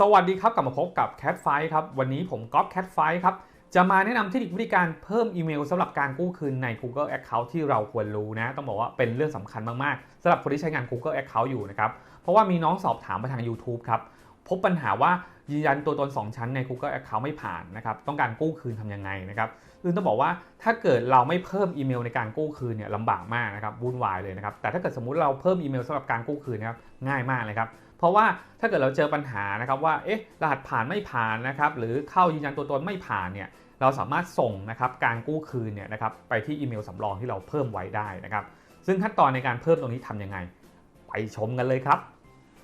สวัสดีครับกลับมาพบกับ Cat f i ครับ วันนี้ผมก๊อฟ Cat f i ครับ จะมาแนะนำเทคนิควิธีการเพิ่มอีเมลสำหรับการกู้คืนใน Google Account ที่เราควรรู้นะ ต้องบอกว่าเป็นเรื่องสำคัญมาก ๆสำหรับคนที่ใช้งาน Google Account อยู่นะครับ เพราะว่ามีน้องสอบถามมาทาง YouTube ครับ พบปัญหาว่ายืนยันตัวตน 2 ชั้นใน Google Account ไม่ผ่านนะครับต้องการกู้คืนทำยังไงนะครับซึ่งต้องบอกว่าถ้าเกิดเราไม่เพิ่มอีเมลในการกู้คืนเนี่ยลำบากมากนะครับวุ่นวายเลยนะครับแต่ถ้าเกิดสมมุติเราเพิ่มอีเมลสำหรับการกู้คืนนะครับง่ายมากเลยครับเพราะว่าถ้าเกิดเราเจอปัญหานะครับว่าเอ๊ะรหัสผ่านไม่ผ่านนะครับหรือเข้ายืนยันตัวตนไม่ผ่านเนี่ยเราสามารถส่งนะครับการกู้คืนเนี่ยนะครับไปที่อีเมลสำรองที่เราเพิ่มไว้ได้นะครับซึ่งขั้นตอนในการเพิ่มตรงนี้ทำยังไง ไปชมกันเลยครับ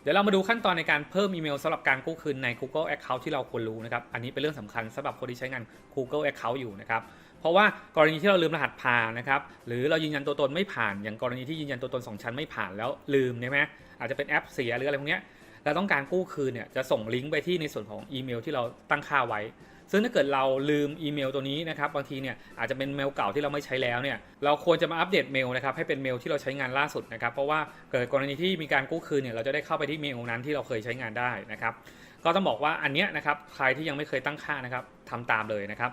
เดี๋ยวเรามาดูขั้นตอนในการเพิ่มอีเมลสำหรับการกู้คืนใน Google Account ที่เราควรรู้นะครับ อันนี้เป็นเรื่องสำคัญสำหรับคนที่ใช้งาน Google Account อยู่นะครับเพราะว่ากรณีที่เราลืมรหัสผ่านนะครับหรือเรายืนยันตัวตนไม่ผ่าน อย่างกรณีที่ยืนยันตัวตน 2 ชั้นไม่ผ่านแล้วลืมใช่ไหมอาจจะเป็นแอปเสียหรืออะไรพวกนี้เราต้องการกู้คืนเนี่ยจะส่งลิงก์ไปที่ในส่วนของอีเมลที่เราตั้งค่าไว้ ซึ่งถ้าเกิดเราลืมอีเมลตัวนี้นะครับบางทีเนี่ยอาจจะเป็นเมลเก่าที่เราไม่ใช้แล้วเนี่ยเราควรจะมาอัปเดตเมลนะครับให้เป็นเมลที่เราใช้งานล่าสุดนะครับเพราะว่าเกิดกรณีที่มีการกู้คืนเนี่ยเราจะได้เข้าไปที่เมลนั้นที่เราเคยใช้งานได้นะครับก็ต้องบอกว่าอันเนี้ยนะครับใครที่ยังไม่เคยตั้งค่านะครับทำตามเลยนะครับ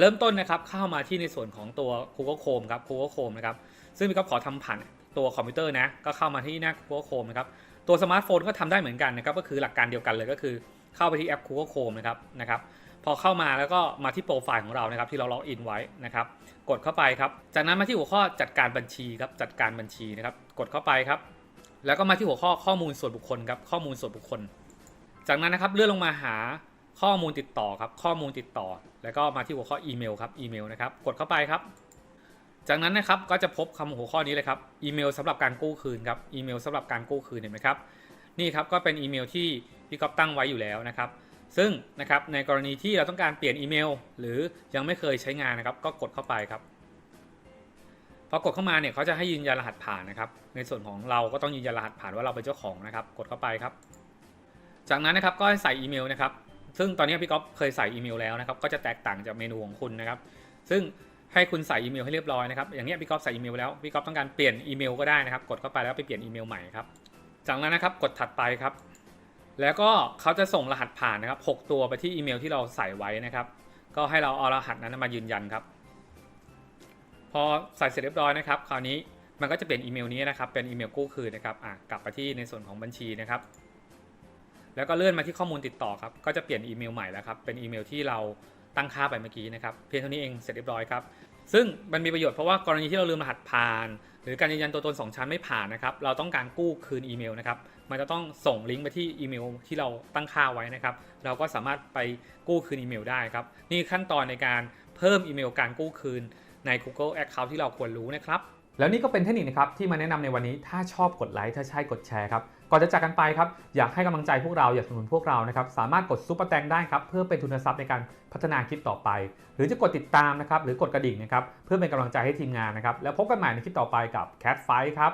เริ่มต้นนะครับเข้ามาที่ในส่วนของตัว Google Chrome ครับ Google Chrome นะครับซึ่งพี่ก็ขอทำผ่านตัวคอมพิวเตอร์นะก็เข้ามาที่หน้า Google Chrome นะครับตัวสมาร์ทโฟนก็ทำได้เหมือนกันนะครับก็คือหลักการเดียวกันเลยก็คือเข้าไปที่แอป Google Chrome นะครับนะครับ อเข้ามาแล้วก็มาที่โปรไฟล์ของเรานะครับที่เราล็อกอินไว้นะครับ กดเข้าไปครับ จากนั้นมาที่หัวข้อจัดการบัญชีครับจัดการบัญชีนะครับ กดเข้าไปครับ แล้วก็มาที่หัวข้อข้อมูลส่วนบุคคลครับข้อมูลส่วนบุคคล จากนั้นนะครับเลื่อนลงมาหาข้อมูลติดต่อครับข้อมูลติดต่อ แล้วก็มาที่หัวข้ออีเมลครับอีเมลนะครับกดเข้าไปครับ จากนั้นนะครับก็จะพบคำหัวข้อนี้เลยครับอีเมลสำหรับการกู้คืนครับอีเมลสำหรับการกู้คืนเห็นไหมครับนี่ครับก็เป็นอีเมลที่พี่ก๊อฟตั้งไว้อยู่แล้วนะครับ ซึ่งนะครับในกรณีที่เราต้องการเปลี่ยนอีเมล หรือยังไม่เคยใช้งานนะครับ ก็กดเข้าไปครับพอกดเข้ามาเนี่ยเขาจะให้ยืนยันรหัสผ่านนะครับ ในส่วนของเราก็ต้องยืนยันรหัสผ่านว่าเราเป็นเจ้าของนะครับ กดเข้าไปครับ จากนั้นนะครับก็ให้ใส่อีเมลนะครับ ซึ่งตอนนี้พี่ก๊อฟเคยใส่อีเมลแล้วนะครับ ก็จะแตกต่างจากเมนูของคุณนะครับ ซึ่งให้คุณใส่อีเมลให้เรียบร้อยนะครับ อย่างนี้พี่ก๊อฟใส่อีเมลแล้วพี่ก๊อฟต้องการเปลี่ยนอีเมลก็ได้นะครับ กดเข้าไปแล้วไปเปลี่ยนอีเมลใหม่ครับ จากนั้นนะครับกดถัดไปครับ แล้วก็เขาจะส่งรหัสผ่านนะครับ 6 ตัวไปที่อีเมลที่เราใส่ไว้นะครับ ก็ให้เราเอารหัสนั้นมายืนยันครับ พอใส่เสร็จเรียบร้อยนะครับ คราวนี้มันก็จะเป็นอีเมลนี้นะครับ เป็นอีเมลกู้คืนนะครับอะกลับไปที่ในส่วนของบัญชีนะครับ แล้วก็เลื่อนมาที่ข้อมูลติดต่อครับ ก็จะเปลี่ยนอีเมลใหม่แล้วครับ เป็นอีเมลที่เรา ตั้งค่าไปเมื่อกี้นะครับ เพียงเท่านี้เองเสร็จเรียบร้อยครับ ซึ่งมันมีประโยชน์เพราะว่ากรณีที่เราลืมรหัสผ่าน หรือการยืนยันตัวตน 2 ชั้นไม่ผ่านนะครับ เราต้องการกู้คืนอีเมลนะครับ มันจะต้องส่งลิงก์ไปที่อีเมลที่เราตั้งค่าไว้นะครับ เราก็สามารถไปกู้คืนอีเมลได้ครับ นี่ขั้นตอนในการเพิ่มอีเมลการกู้คืนใน Google Account ที่เราควรรู้นะครับ แล้วนี่ก็เป็นเทคนิคนะครับที่มาแนะนำในวันนี้ถ้าชอบกดไลค์ถ้าใช่กดแชร์ครับก่อนจะจากกันไปครับอยากให้กำลังใจพวกเราอยากสนับสนุนพวกเรานะครับสามารถกดซุปเปอร์แตงได้ครับเพื่อเป็นทุนทรัพย์ในการพัฒนาคลิปต่อไป หรือจะกดติดตามนะครับหรือกดกระดิ่งนะครับเพื่อเป็นกำลังใจให้ทีมงานนะครับแล้วพบกันใหม่ในคลิปต่อไปกับ Cat Fight ครับ